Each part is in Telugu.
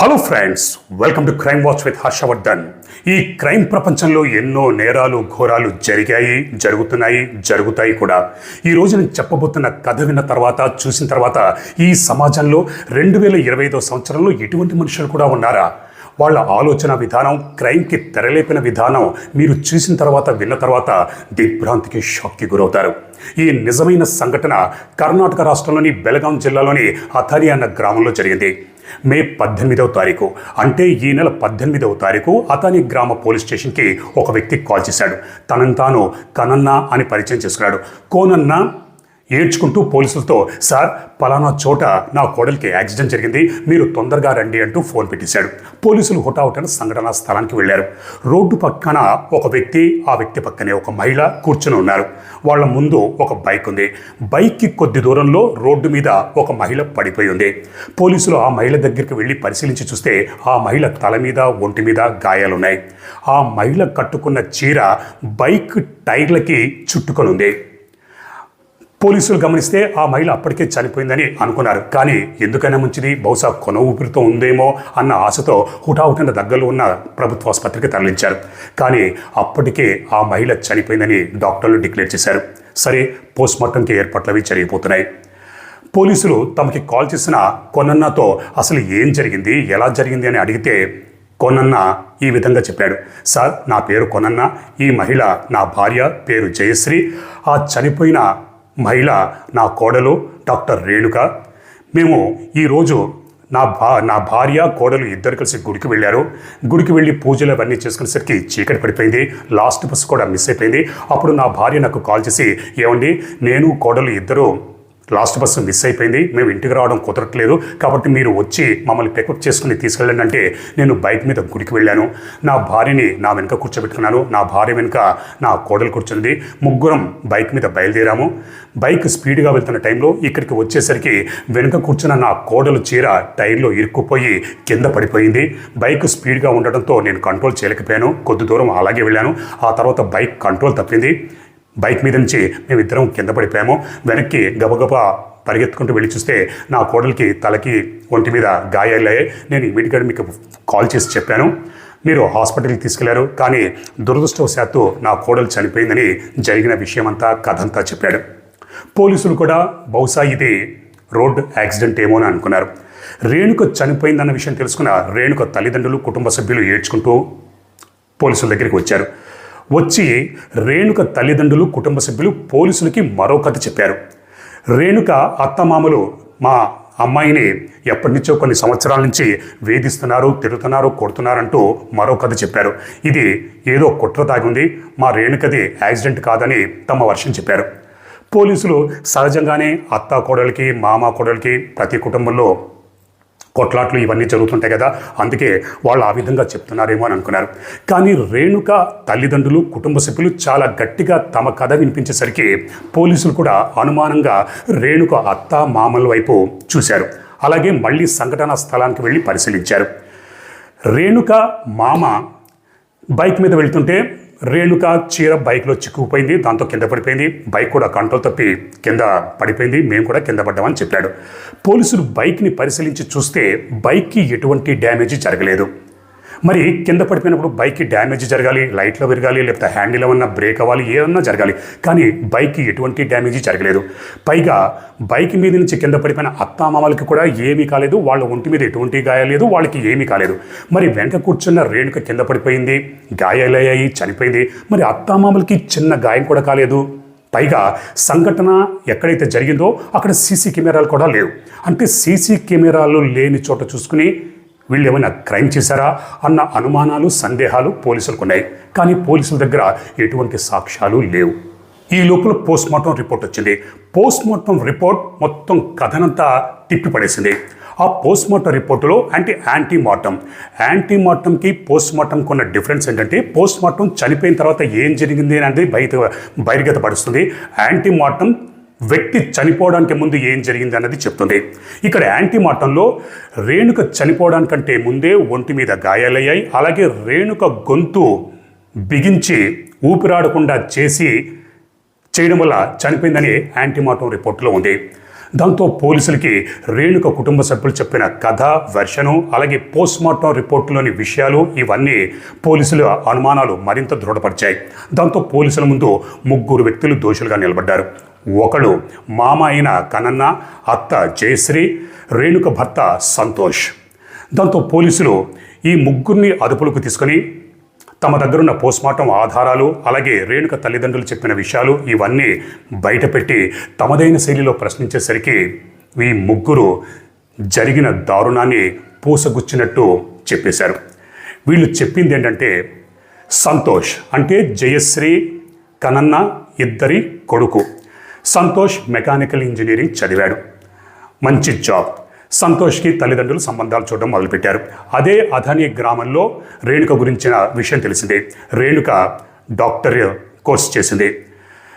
Hello friends welcome to crime watch with Harshavardhan ఈ క్రైమ్ ప్రపంచంలో ఎన్నో నేరాలు ఘోరాలు జరిగాయి జరుగుతున్నాయి జరుగుతాయి కూడా. ఈ నేను చెప్పబోతున్న కథ విన్న తర్వాత చూసిన తర్వాత ఈ సమాజంలో రెండు వేల ఇరవై ఐదో సంవత్సరంలో ఎటువంటి మనుషులు కూడా ఉన్నారా? వాళ్ళ ఆలోచన విధానం క్రైమ్కి తెరలేపిన విధానం మీరు చూసిన తర్వాత విన్న తర్వాత దిగ్భ్రాంతికి షాక్కి గురవుతారు. ఈ నిజమైన సంఘటన కర్ణాటక రాష్ట్రంలోని బెలగాం జిల్లాలోని అథారి అన్న గ్రామంలో జరిగింది. మే పద్దెనిమిదవ తారీఖు. అంటే ఈ నెల పద్దెనిమిదవ తారీఖు అతని గ్రామ పోలీస్ స్టేషన్కి ఒక వ్యక్తి కాల్ చేశాడు. తనను తాను కనన్న అని పరిచయం చేసుకున్నాడు. కోనన్న ఏడ్చుకుంటూ పోలీసులతో సార్ పలానా చోట నా కోడలికి యాక్సిడెంట్ జరిగింది మీరు తొందరగా రండి అంటూ ఫోన్ పెట్టేశాడు. పోలీసులు హుటాహుటన సంఘటనా స్థలానికి వెళ్ళారు. రోడ్డు పక్కన ఒక వ్యక్తి ఆ వ్యక్తి పక్కనే ఒక మహిళ కూర్చుని ఉన్నారు. వాళ్ళ ముందు ఒక బైక్ ఉంది. బైక్కి కొద్ది దూరంలో రోడ్డు మీద ఒక మహిళ పడిపోయి ఉంది. పోలీసులు ఆ మహిళ దగ్గరికి వెళ్ళి పరిశీలించి చూస్తే ఆ మహిళ తల మీద ఒంటి మీద గాయాలున్నాయి. ఆ మహిళ కట్టుకున్న చీర బైక్ టైర్లకి చుట్టుకొని ఉంది. పోలీసులు గమనిస్తే ఆ మహిళ అప్పటికే చనిపోయిందని అనుకున్నారు. కానీ ఎందుకైనా మంచిది? బహుశా కొన ఊపిరితో ఉందేమో అన్న ఆశతో హుటాహుటిన దగ్గరలో ఉన్న ప్రభుత్వ ఆసుపత్రికి తరలించారు. కానీ అప్పటికే ఆ మహిళ చనిపోయిందని డాక్టర్లు డిక్లేర్ చేశారు. సరే పోస్ట్మార్టంకి ఏర్పాట్లు అవి జరిగిపోతున్నాయి. పోలీసులు తమకి కాల్ చేసిన కొనన్నతో అసలు ఏం జరిగింది? ఎలా జరిగింది అని అడిగితే కొనన్న ఈ విధంగా చెప్పాడు. సార్ నా పేరు కొనన్న. ఈ మహిళ నా భార్య పేరు జయశ్రీ. ఆ చనిపోయిన మహిళ నా కోడలు డాక్టర్ రేణుక. మేము ఈరోజు నా భా నా భార్య కోడలు ఇద్దరు కలిసి గుడికి వెళ్ళారు. గుడికి వెళ్ళి పూజలు అవన్నీ చేసుకునేసరికి చీకటి పడిపోయింది. లాస్ట్ బస్సు కూడా మిస్ అయిపోయింది. అప్పుడు నా భార్య నాకు కాల్ చేసి ఏమండి నేను కోడలు ఇద్దరు లాస్ట్ బస్సు మిస్ అయిపోయింది. మేము ఇంటికి రావడం కుదరట్లేదు. కాబట్టి మీరు వచ్చి మమ్మల్ని పికప్ చేసుకుని తీసుకెళ్ళండి అంటే నేను బైక్ మీద గుడికి వెళ్ళాను. నా భార్యని నా వెనుక కూర్చోబెట్టుకున్నాను. నా భార్య వెనుక నా కోడలు కూర్చుంది. ముగ్గురం బైక్ మీద బయలుదేరాము. బైక్ స్పీడ్గా వెళ్తున్న టైంలో ఇక్కడికి వచ్చేసరికి వెనుక కూర్చున్న నా కోడలు చీర టైర్లో ఇరుక్కుపోయి కింద పడిపోయింది. బైక్ స్పీడ్గా ఉండడంతో నేను కంట్రోల్ చేయలేకపోయాను. కొద్ది దూరం అలాగే వెళ్ళాను. ఆ తర్వాత బైక్ కంట్రోల్ తప్పింది. బైక్ మీద నుంచి మేమిద్దరం కింద పడిపోయాము. వెనక్కి గబగబా పరిగెత్తుకుంటూ వెళ్ళి చూస్తే నా కోడలికి తలకి ఒంటి మీద గాయాలయ్యాయి. నేను ఇమీడియట్గా మీకు కాల్ చేసి చెప్పాను. మీరు హాస్పిటల్కి తీసుకెళ్ళారు కానీ దురదృష్టవశాత్తు నా కోడలు చనిపోయిందని జరిగిన విషయమంతా కథంతా చెప్పాడు. పోలీసులు కూడా బహుశా ఇది రోడ్ యాక్సిడెంట్ ఏమో అని అనుకున్నారు. రేణుక చనిపోయిందన్న విషయం తెలుసుకున్న రేణుక తల్లిదండ్రులు కుటుంబ సభ్యులు ఏడ్చుకుంటూ పోలీసుల దగ్గరికి వచ్చారు. వచ్చి రేణుక తల్లిదండ్రులు కుటుంబ సభ్యులు పోలీసులకి మరో కథ చెప్పారు. రేణుక అత్తమామలు మా అమ్మాయిని ఎప్పటి నుంచో కొన్ని సంవత్సరాల నుంచి వేధిస్తున్నారు తిరుగుతున్నారు కొడుతున్నారంటూ మరో కథ చెప్పారు. ఇది ఏదో కుట్ర తాగింది మా రేణుకది యాక్సిడెంట్ కాదని తమ వర్షం చెప్పారు. పోలీసులు సహజంగానే అత్త కోడలికి మామ కోడలికి ప్రతి కుటుంబంలో కొట్లాట్లు ఇవన్నీ జరుగుతుంటాయి కదా అందుకే వాళ్ళు ఆ విధంగా చెప్తున్నారేమో అని అనుకున్నారు. కానీ రేణుక తల్లిదండ్రులు కుటుంబ సభ్యులు చాలా గట్టిగా తమ కథ వినిపించేసరికి పోలీసులు కూడా అనుమానంగా రేణుక అత్త మామల వైపు చూశారు. అలాగే మళ్ళీ సంఘటనా స్థలానికి వెళ్ళి పరిశీలించారు. రేణుక మామ బైక్ మీద వెళ్తుంటే రేణుక చీర బైక్లో చిక్కుకుపోయింది దాంతో కింద పడిపోయింది. బైక్ కూడా కంట్రోల్ తప్పి కింద పడిపోయింది. మేము కూడా కింద పడ్డామని చెప్పాడు. పోలీసులు బైక్ని పరిశీలించి చూస్తే బైక్కి ఎటువంటి డ్యామేజ్ జరగలేదు. మరి కింద పడిపోయినప్పుడు బైక్కి డ్యామేజ్ జరగాలి లైట్లో విరగాలి లేకపోతే హ్యాండిల్ ఏమన్నా బ్రేక్ అవ్వాలి ఏమన్నా జరగాలి. కానీ బైక్కి ఎటువంటి డ్యామేజ్ జరగలేదు. పైగా బైక్ మీద నుంచి కింద పడిపోయిన అత్తామామలకి కూడా ఏమీ కాలేదు వాళ్ళ ఒంటి మీద ఎటువంటి గాయాలేదు వాళ్ళకి ఏమీ కాలేదు. మరి వెనక కూర్చున్న రేణుక కింద పడిపోయింది గాయాలయ్యాయి చనిపోయింది. మరి అత్తామామలకి చిన్న గాయం కూడా కాలేదు. పైగా సంఘటన ఎక్కడైతే జరిగిందో అక్కడ సీసీ కెమెరాలు కూడా లేవు. అంటే సీసీ కెమెరాలు లేని చోట చూసుకుని వీళ్ళు ఏమైనా క్రైమ్ చేశారా అన్న అనుమానాలు సందేహాలు పోలీసులకు ఉన్నాయి. కానీ పోలీసుల దగ్గర ఎటువంటి సాక్ష్యాలు లేవు. ఈ లోపల పోస్ట్మార్టం రిపోర్ట్ వచ్చింది. పోస్ట్మార్టం రిపోర్ట్ మొత్తం కథనంతా తిప్పిపడేసింది. ఆ పోస్ట్మార్టం రిపోర్టులో అంటే యాంటీమార్టం. యాంటీమార్టంకి పోస్ట్మార్టంకి ఉన్న డిఫరెన్స్ ఏంటంటే పోస్ట్మార్టం చనిపోయిన తర్వాత ఏం జరిగింది అనేది బయట బహిర్గతపరుస్తుంది. యాంటీమార్టం వ్యక్తి చనిపోవడానికి ముందు ఏం జరిగింది అన్నది చెప్తుంది ఇక్కడ యాంటీమార్టంలో రేణుక చనిపోవడానికంటే ముందే ఒంటి మీద గాయాలయ్యాయి అలాగే రేణుక గొంతు బిగించి ఊపిరాడకుండా చేసి చేయడం వల్ల చనిపోయిందని యాంటీమార్టం రిపోర్టులో ఉంది. దాంతో పోలీసులకి రేణుక కుటుంబ సభ్యులు చెప్పిన కథ వెర్షను అలాగే పోస్ట్మార్టం రిపోర్టులోని విషయాలు ఇవన్నీ పోలీసుల అనుమానాలు మరింత దృఢపరిచాయి. దాంతో పోలీసుల ముందు ముగ్గురు వ్యక్తులు దోషులుగా నిలబడ్డారు. ఒకడు మామ అయిన కనన్న అత్త జయశ్రీ రేణుక భర్త సంతోష్. దాంతో పోలీసులు ఈ ముగ్గురిని అదుపులోకి తీసుకొని తమ దగ్గరున్న పోస్ట్మార్టం ఆధారాలు అలాగే రేణుక తల్లిదండ్రులు చెప్పిన విషయాలు ఇవన్నీ బయటపెట్టి తమదైన శైలిలో ప్రశ్నించేసరికి ఈ ముగ్గురు జరిగిన దారుణాన్ని పూసగుచ్చినట్టు చెప్పేశారు. వీళ్ళు చెప్పింది ఏంటంటే సంతోష్ అంటే జయశ్రీ కనన్న ఇద్దరి కొడుకు. సంతోష్ మెకానికల్ ఇంజనీరింగ్ చదివాడు. మంచి జాబ్. సంతోష్కి తల్లిదండ్రులు సంబంధాలు చూడడం మొదలుపెట్టారు. అదే అధని గ్రామంలో రేణుక గురించిన విషయం తెలిసిందే. రేణుక డాక్టర్ కోర్స్ చేసింది.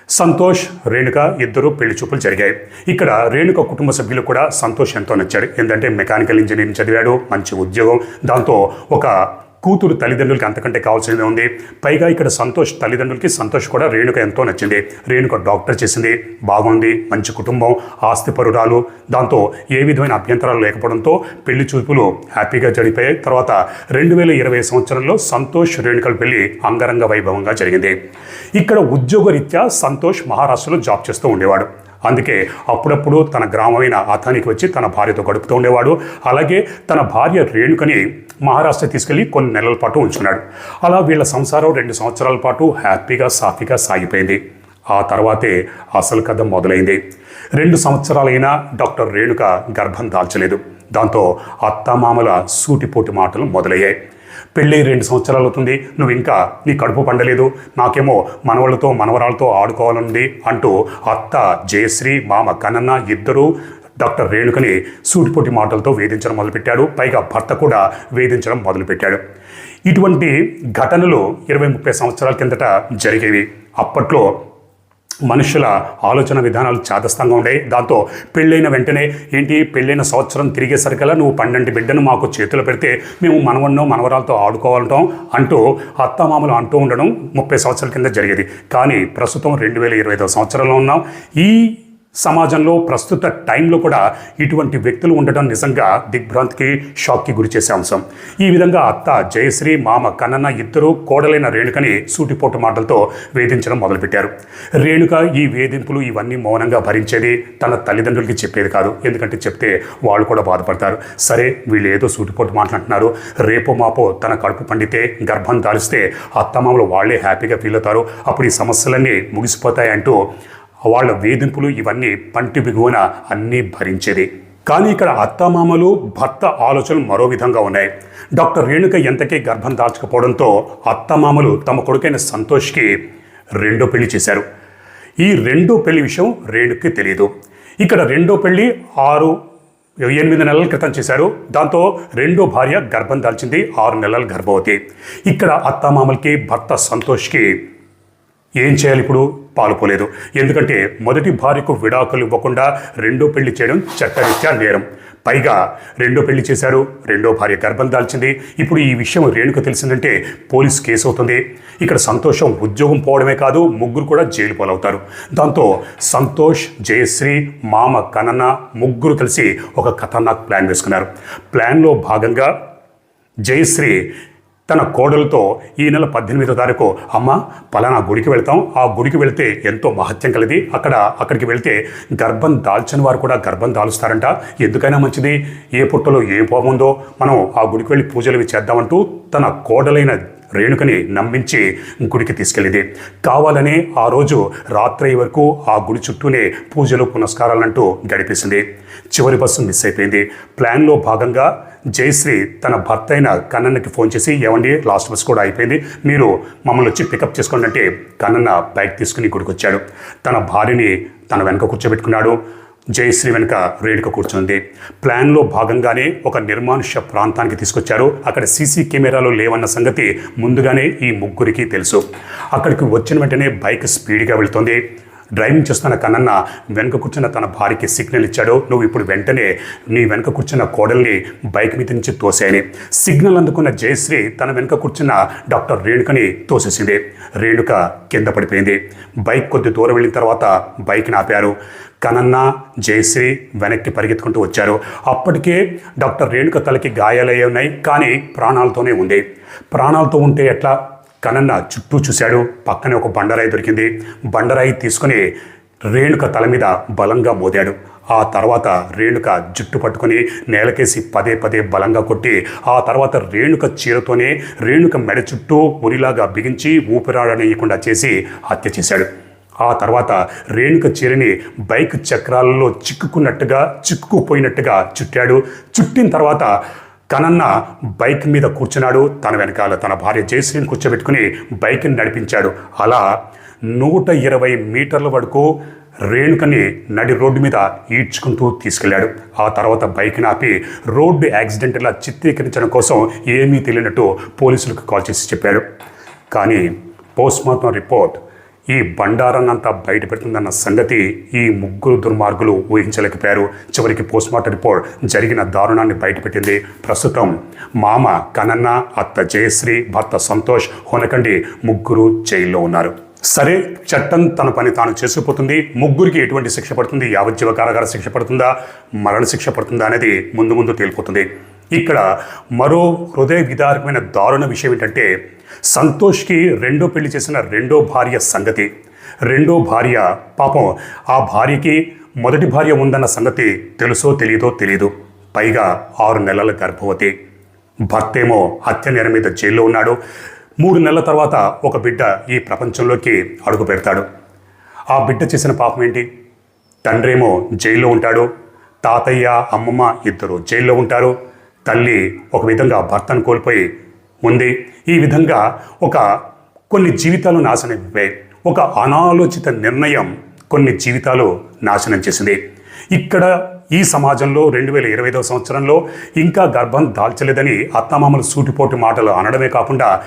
సంతోష్ రేణుక ఇద్దరు పెళ్ళి చూపులు జరిగాయి. ఇక్కడ రేణుక కుటుంబ సభ్యులు కూడా సంతోష్ ఎంతో నచ్చాడు ఎందుకంటే మెకానికల్ ఇంజనీరింగ్ చదివాడు మంచి ఉద్యోగం. దాంతో ఒక కూతురు తల్లిదండ్రులకి అంతకంటే కావాల్సింది ఉంది. పైగా ఇక్కడ సంతోష్ తల్లిదండ్రులకి సంతోష్ కూడా రేణుక ఎంతో నచ్చింది. రేణుక డాక్టర్ చేసింది. బాగుంది. మంచి కుటుంబం ఆస్తిపరురాలు. దాంతో ఏ విధమైన అభ్యంతరాలు లేకపోవడంతో పెళ్ళి చూపులు హ్యాపీగా జరిపాయి తర్వాత రెండు వేల ఇరవై సంవత్సరంలో సంతోష్ రేణుకల పెళ్ళి అంగరంగ వైభవంగా జరిగింది. ఇక్కడ ఉద్యోగరీత్యా సంతోష్ మహారాష్ట్రలో జాబ్ చేస్తూ ఉండేవాడు. అందుకే అప్పుడప్పుడు తన గ్రామమైన అతనికి వచ్చి తన భార్యతో గడుపుతూ ఉండేవాడు. అలాగే తన భార్య రేణుకని మహారాష్ట్ర తీసుకెళ్ళి కొన్ని నెలల పాటు ఉంచున్నాడు అలా వీళ్ళ సంసారం రెండు సంవత్సరాల పాటు హ్యాపీగా సాఫీగా సాగిపోయింది. ఆ తర్వాతే అసలు కథ మొదలైంది. రెండు సంవత్సరాలైనా డాక్టర్ రేణుక గర్భం దాల్చలేదు. దాంతో అత్తమామల సూటిపోటి మాటలు మొదలయ్యాయి. పెళ్ళి రెండు సంవత్సరాలు అవుతుంది. నువ్వు ఇంకా నీ కడుపు పండలేదు. నాకేమో మనవాళ్ళతో మనవరాలతో ఆడుకోవాలనుంది అంటూ అత్త జయశ్రీ మామ కన్నన్న ఇద్దరూ డాక్టర్ రేణుకని సూటిపోటి మాటలతో వేధించడం మొదలుపెట్టాడు. పైగా భర్త కూడా వేధించడం మొదలుపెట్టాడు. ఇటువంటి ఘటనలు ఇరవై ముప్పై సంవత్సరాల కిందట జరిగేవి. అప్పట్లో మనుషుల ఆలోచన విధానాలు చాదస్తంగా ఉండే. దాంతో పెళ్ళైన వెంటనే ఏంటి పెళ్ళైన సంవత్సరం తిరిగేసరికల్లా నువ్వు పన్నెండు బిడ్డను మాకు చేతిలో పెడితే మేము మనవన్నో మనవరాలతో ఆడుకోవాలంటాం అంటూ అత్తమామలు అంటూ ఉండడం ముప్పై సంవత్సరాల కింద జరిగేది. కానీ ప్రస్తుతం రెండు వేల ఇరవై ఐదవ సంవత్సరంలో ఉన్నాం. ఈ సమాజంలో ప్రస్తుత టైంలో కూడా ఇటువంటి వ్యక్తులు ఉండడం నిజంగా దిగ్భ్రాంతికి షాక్కి గురి చేసే అంశం. ఈ విధంగా అత్త జయశ్రీ మామ కన్నన్న ఇద్దరు కోడలైన రేణుకని సూటిపోటు మాటలతో వేధించడం మొదలుపెట్టారు. రేణుక ఈ వేధింపులు ఇవన్నీ మౌనంగా భరించేది తన తల్లిదండ్రులకి చెప్పేది కాదు. ఎందుకంటే చెప్తే వాళ్ళు కూడా బాధపడతారు. సరే వీళ్ళు ఏదో సూటిపోటు మాట్లాడుతున్నారు రేపో మాపో తన కడుపు పండితే గర్భం దాలిస్తే అత్తమామలు వాళ్ళే హ్యాపీగా ఫీల్ అవుతారు. అప్పుడు ఈ సమస్యలన్నీ ముగిసిపోతాయంటూ వాళ్ళ వేధింపులు ఇవన్నీ పంటి బిగువన అన్నీ భరించేది. కానీ ఇక్కడ అత్తమామలు భర్త ఆలోచనలు మరో విధంగా ఉన్నాయి. డాక్టర్ రేణుక ఎంతకీ గర్భం దాల్చకపోవడంతో అత్తమామలు తమ కొడుకైన సంతోష్కి రెండో పెళ్ళి చేశారు. ఈ రెండో పెళ్ళి విషయం రేణుకి తెలియదు ఇక్కడ రెండో పెళ్ళి ఆరు ఎనిమిది నెలల క్రితం చేశారు. దాంతో రెండో భార్య గర్భం దాల్చింది ఆరు నెలల గర్భవతి. ఇక్కడ అత్తమామలకి భర్త సంతోష్కి ఏం చేయాలి ఇప్పుడు? పాలుపోలేదు. ఎందుకంటే మొదటి భార్యకు విడాకులు ఇవ్వకుండా రెండో పెళ్ళి చేయడం చట్టరీత్యా నేరం. పైగా రెండో పెళ్ళి చేశారు రెండో భార్య గర్భం దాల్చింది. ఇప్పుడు ఈ విషయం రేణుకు తెలిసిందంటే పోలీస్ కేసు అవుతుంది ఇక్కడ సంతోషం ఉద్యోగం పోవడమే కాదు ముగ్గురు కూడా జైలు పాలవుతారు. దాంతో సంతోష్ జయశ్రీ మామ కనన్న ముగ్గురు కలిసి ఒక ఖతర్నాక్ ప్లాన్ వేసుకున్నారు. ప్లాన్లో భాగంగా జయశ్రీ తన కోడలతో ఈ నెల పద్దెనిమిదో తారీఖు అమ్మ పలానా గుడికి వెళ్తాం. ఆ గుడికి వెళ్తే ఎంతో మహత్యం కలిది అక్కడ అక్కడికి వెళ్తే గర్భం దాల్చని వారు కూడా గర్భం దాలుస్తారంట. ఎందుకైనా మంచిది? ఏ పుట్టలో ఏ పోముందో మనం ఆ గుడికి వెళ్ళి పూజలు చేద్దామంటూ తన కోడలైన రేణుకని నమ్మించి గుడికి తీసుకెళ్ళింది. కావాలనే ఆ రోజు రాత్రి వరకు ఆ గుడి చుట్టూనే పూజలు పునస్కారాలంటూ గడిపేసింది. చివరి బస్సు మిస్ అయిపోయింది. ప్లాన్లో భాగంగా జయశ్రీ తన భర్త అయిన కన్నన్నకి ఫోన్ చేసి ఏమండి లాస్ట్ బస్ కూడా అయిపోయింది. మీరు మమ్మల్ని వచ్చి పికప్ చేసుకోండి అంటే కన్నన్న బైక్ తీసుకుని గుడికి వచ్చాడు తన భార్యని తన వెనక కూర్చోబెట్టుకున్నాడు. జయశ్రీ వెనుక రేణుక కూర్చుంది ప్లాన్లో భాగంగానే ఒక నిర్మానుష్య ప్రాంతానికి తీసుకొచ్చారు. అక్కడ సీసీ కెమెరాలు లేవన్న సంగతి ముందుగానే ఈ ముగ్గురికి తెలుసు. అక్కడికి వచ్చిన వెంటనే బైక్ స్పీడ్గా వెళుతుంది. డ్రైవింగ్ చేస్తున్న కన్నన్న వెనక కూర్చున్న తన భార్యకి సిగ్నల్ ఇచ్చాడు. నువ్వు ఇప్పుడు వెంటనే నీ వెనక కూర్చున్న కోడల్ని బైక్ మీద నుంచి తోసేయని. సిగ్నల్ అందుకున్న జయశ్రీ తన వెనక కూర్చున్న డాక్టర్ రేణుకని తోసేసింది. రేణుక కింద పడిపోయింది. బైక్ కొద్ది దూరం వెళ్ళిన తర్వాత బైక్ని ఆపారు. కనన్న జయశ్రీ వెనక్కి పరిగెత్తుకుంటూ వచ్చారు. అప్పటికే డాక్టర్ రేణుక తలకి గాయాలయ్యి ఉన్నాయి కానీ ప్రాణాలతోనే ఉంది. ప్రాణాలతో ఉంటే ఎట్లా? కనన్న చుట్టూ చూశాడు. పక్కనే ఒక బండరాయి దొరికింది. బండరాయి తీసుకుని రేణుక తల మీద బలంగా మోదాడు. ఆ తర్వాత రేణుక జుట్టు పట్టుకొని నేలకేసి పదే పదే బలంగా కొట్టి ఆ తర్వాత రేణుక చీరతోనే రేణుక మెడ చుట్టూ ఉరిలాగా బిగించి ఊపిరాడనేయకుండా చేసి హత్య చేశాడు. ఆ తర్వాత రేణుక చీరని బైక్ చక్రాలలో చిక్కుకున్నట్టుగా చిక్కుకుపోయినట్టుగా చుట్టాడు. చుట్టిన తర్వాత తనన్న బైక్ మీద కూర్చున్నాడు. తన వెనకాల తన భార్య జయశ్రీని కూర్చోబెట్టుకుని బైక్ని నడిపించాడు. అలా నూట ఇరవై మీటర్ల వరకు రేణుకని నడి రోడ్డు మీద ఈడ్చుకుంటూ తీసుకెళ్ళాడు ఆ తర్వాత బైక్ని ఆపి రోడ్డు యాక్సిడెంట్లా చిత్రీకరించడం కోసం ఏమీ తెలియనట్టు పోలీసులకు కాల్ చేసి చెప్పాడు. కానీ పోస్ట్మార్టం రిపోర్ట్ ఈ బండారాన్నంతా బయట పెడుతుందన్న సంగతి ఈ ముగ్గురు దుర్మార్గులు ఊహించలేకపోయారు. చివరికి పోస్ట్మార్టం రిపోర్ట్ జరిగిన దారుణాన్ని బయటపెట్టింది ప్రస్తుతం మామ కనన్న అత్త జయశ్రీ భర్త సంతోష్ హొనకండి ముగ్గురు జైల్లో ఉన్నారు. సరే చట్టం తన పని తాను చేసుకుపోతుంది. ముగ్గురికి ఎటువంటి శిక్ష పడుతుంది? యావజ్జీవ కారాగార శిక్ష పడుతుందా? మరణ శిక్ష పడుతుందా అనేది ముందు ముందు తేలిపోతుంది. ఇక్కడ మరో హృదయ విదారకమైన దారుణ విషయం ఏంటంటే సంతోష్కి రెండో పెళ్ళి చేసిన రెండో భార్య సంగతి. రెండో భార్య పాపం ఆ భార్యకి మొదటి భార్య ఉందన్న సంగతి తెలుసో తెలియదో తెలియదు పైగా ఆరు నెలల గర్భవతి. భర్తేమో హత్య నేర మీద జైల్లో ఉన్నాడు. మూడు నెలల తర్వాత ఒక బిడ్డ ఈ ప్రపంచంలోకి అడుగు పెడతాడు. ఆ బిడ్డ చేసిన పాపం ఏంటి? తండ్రేమో జైల్లో ఉంటాడు. తాతయ్య అమ్మమ్మ ఇద్దరు జైల్లో ఉంటారు. తల్లి ఒక విధంగా భర్తను కోల్పోయి ఉంది. ఈ విధంగా ఒక కొన్ని జీవితాలు నాశనం ఒక అనాలోచిత నిర్ణయం కొన్ని జీవితాలు నాశనం చేసింది. ఇక్కడ ఈ సమాజంలో రెండు వేల ఇరవై ఐదవ సంవత్సరంలో ఇంకా గర్భం దాల్చలేదని అత్తమామలు సూటిపోటు మాటలు అనడమే కాకుండా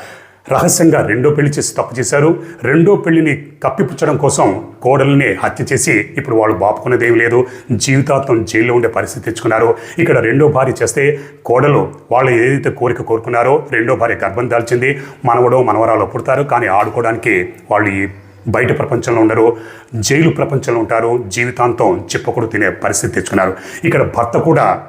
రహస్యంగా రెండో పెళ్ళి చేసి తప్పు చేశారు. రెండో పెళ్ళిని కప్పిపుచ్చడం కోసం కోడల్ని హత్య చేసి ఇప్పుడు వాళ్ళు బాపుకునేదేం లేదు. జీవితాంతం జైల్లో ఉండే పరిస్థితి తెచ్చుకున్నారు. ఇక్కడ రెండో భార్య చేస్తే కోడలు వాళ్ళు ఏదైతే కోరిక కోరుకున్నారో రెండో భార్య గర్భం దాల్చింది. మనవడో మనవరాలు పుడతారు. కానీ ఆడుకోవడానికి వాళ్ళు ఈ బయట ప్రపంచంలో ఉండరు. జైలు ప్రపంచంలో ఉంటారు. జీవితాంతం చిప్పకుడు తినే పరిస్థితి తెచ్చుకున్నారు. ఇక్కడ భర్త కూడా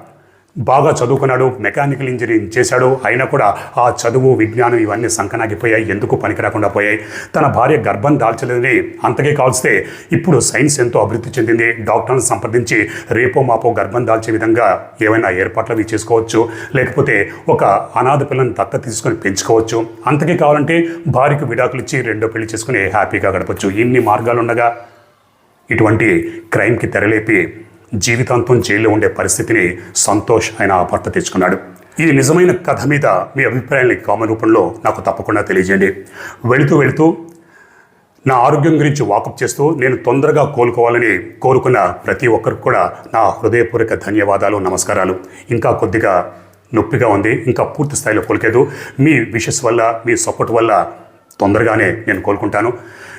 బాగా చదువుకున్నాడు మెకానికల్ ఇంజనీరింగ్ చేశాడు అయినా కూడా ఆ చదువు విజ్ఞానం ఇవన్నీ సంకనాగిపోయాయి ఎందుకు పనికిరాకుండా పోయాయి? తన భార్య గర్భం దాల్చలేదని అంతకే కాల్స్తే ఇప్పుడు సైన్స్ ఎంతో అభివృద్ధి చెందింది. డాక్టర్ని సంప్రదించి రేపో మాపో గర్భం దాల్చే విధంగా ఏమైనా ఏర్పాట్లు అవి చేసుకోవచ్చు. లేకపోతే ఒక అనాథ పిల్లని దత్త తీసుకొని పెంచుకోవచ్చు. అంతకే కావాలంటే భార్యకు విడాకులు ఇచ్చి రెండో పెళ్ళి చేసుకుని హ్యాపీగా గడపచ్చు. ఇన్ని మార్గాలు ఉండగా ఇటువంటి క్రైమ్కి తెరలేపి జీవితాంతం జైల్లో ఉండే పరిస్థితిని సంతోష్ ఆయన ఆ భర్త తెచ్చుకున్నాడు. ఈ నిజమైన కథ మీద మీ అభిప్రాయాన్ని కామెంట్ రూపంలో నాకు తప్పకుండా తెలియజేయండి. వెళుతూ వెళుతూ నా ఆరోగ్యం గురించి వాకప్ చేస్తూ నేను తొందరగా కోలుకోవాలని కోరుకున్న ప్రతి ఒక్కరికి కూడా నా హృదయపూర్వక ధన్యవాదాలు నమస్కారాలు. ఇంకా కొద్దిగా నొప్పిగా ఉంది ఇంకా పూర్తి స్థాయిలో కోలుకేదు మీ విషెస్ వల్ల మీ సపోర్ట్ వల్ల తొందరగానే నేను కోలుకుంటాను.